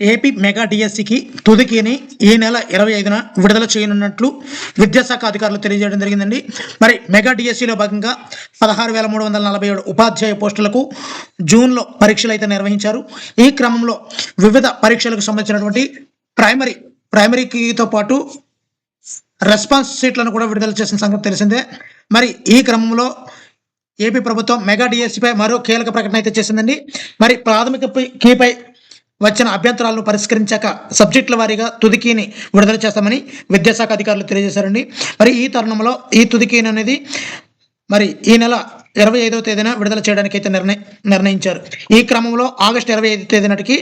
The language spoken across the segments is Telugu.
ఏపీ మెగా డిఎస్సికి తుదికిని ఈ నెల ఇరవై ఐదున విడుదల చేయనున్నట్లు విద్యాశాఖ అధికారులు తెలియజేయడం జరిగిందండి. మరి మెగా డిఎస్సిలో భాగంగా పదహారు వేల మూడు వందల నలభై ఏడు ఉపాధ్యాయ పోస్టులకు జూన్లో పరీక్షలు అయితే నిర్వహించారు. ఈ క్రమంలో వివిధ పరీక్షలకు సంబంధించినటువంటి ప్రైమరీ ప్రైమరీకితో పాటు రెస్పాన్స్ సీట్లను కూడా విడుదల చేసిన సంగతి తెలిసిందే. మరి ఈ క్రమంలో ఏపీ ప్రభుత్వం మెగా డిఎస్సిపై మరో కీలక ప్రకటన అయితే చేసిందండి. మరి ప్రాథమిక పై- కీపై వచ్చిన అభ్యంతరాలను పరిష్కరించాక సబ్జెక్టుల వారీగా తుదికీని విడుదల చేస్తామని విద్యాశాఖ అధికారులు తెలియజేశారండి. మరి ఈ తరుణంలో ఈ తుదికీని అనేది మరి ఈ నెల ఇరవై ఐదవ తేదీన విడుదల చేయడానికి అయితే నిర్ణయ నిర్ణయించారు. ఈ క్రమంలో ఆగస్టు ఇరవై ఐదు తేదీ నాటికి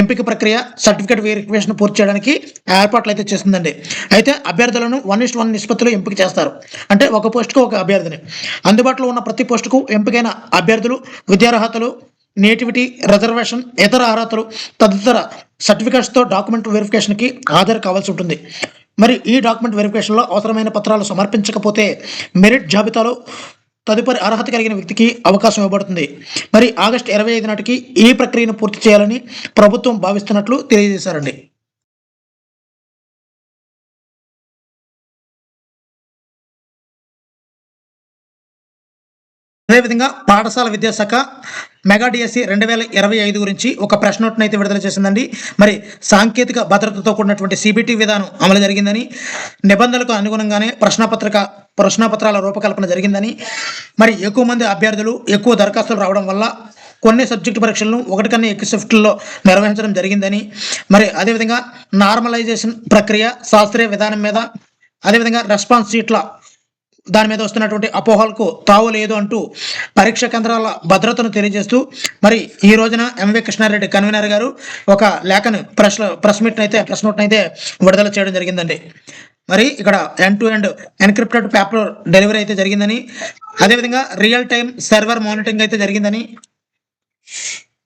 ఎంపిక ప్రక్రియ సర్టిఫికేట్ వెరిఫికేషన్ పూర్తి చేయడానికి ఏర్పాట్లు అయితే చేస్తుందండి. అయితే అభ్యర్థులను వన్ ఇస్ట్ వన్ నిష్పత్తిలో ఎంపిక చేస్తారు. అంటే ఒక పోస్టుకు ఒక అభ్యర్థిని. అందుబాటులో ఉన్న ప్రతి పోస్టుకు ఎంపికైన అభ్యర్థులు విద్యార్హతలు నేటివిటీ రిజర్వేషన్ ఇతర అర్హతలు తదితర సర్టిఫికేట్స్తో డాక్యుమెంట్ వెరిఫికేషన్కి హాజరు కావాల్సి ఉంటుంది. మరి ఈ డాక్యుమెంట్ వెరిఫికేషన్లో అవసరమైన పత్రాలు సమర్పించకపోతే మెరిట్ జాబితాలో తదుపరి అర్హత కలిగిన వ్యక్తికి అవకాశం ఇవ్వబడుతుంది. మరి ఆగస్టు ఇరవై ఐదు నాటికి ఈ ప్రక్రియను పూర్తి చేయాలని ప్రభుత్వం భావిస్తున్నట్లు తెలియజేశారండి. అదేవిధంగా పాఠశాల విద్యాశాఖ మెగా డిఎస్సి రెండు వేల ఇరవై ఐదు గురించి ఒక ప్రశ్న నోట్ను అయితే విడుదల చేసిందండి. మరి సాంకేతిక భద్రతతో కూడినటువంటి సిబిటి విధానం అమలు జరిగిందని నిబంధనలకు అనుగుణంగానే ప్రశ్నపత్రిక ప్రశ్నపత్రాల రూపకల్పన జరిగిందని మరి ఎక్కువ మంది అభ్యర్థులు ఎక్కువ దరఖాస్తులు రావడం వల్ల కొన్ని సబ్జెక్టు పరీక్షలను ఒకటి కన్నా ఎక్కువ షిఫ్ట్లో నిర్వహించడం జరిగిందని మరి అదేవిధంగా నార్మలైజేషన్ ప్రక్రియ శాస్త్రీయ విధానం మీద అదేవిధంగా రెస్పాన్స్ షీట్ల దాని మీద వస్తున్నటువంటి అపోహలకు తావు లేదు అంటూ పరీక్ష కేంద్రాల భద్రతను తెలియజేస్తూ మరి ఈ రోజున ఎంవి కృష్ణారెడ్డి కన్వీనర్ గారు ఒక లేఖను ప్రెస్ ప్రెస్ మీట్ అయితే ప్రెస్ నోట్ అయితే విడుదల చేయడం జరిగిందండి. మరి ఇక్కడ end to end encrypted paper delivery అయితే జరిగిందని అదేవిధంగా రియల్ టైం సర్వర్ మానిటరింగ్ అయితే జరిగిందని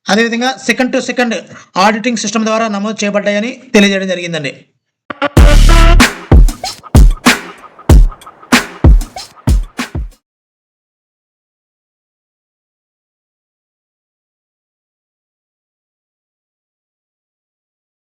అదేవిధంగా second to second auditing system ద్వారా నమోదు చేయబడ్డాయని తెలియజేయడం జరిగిందండి.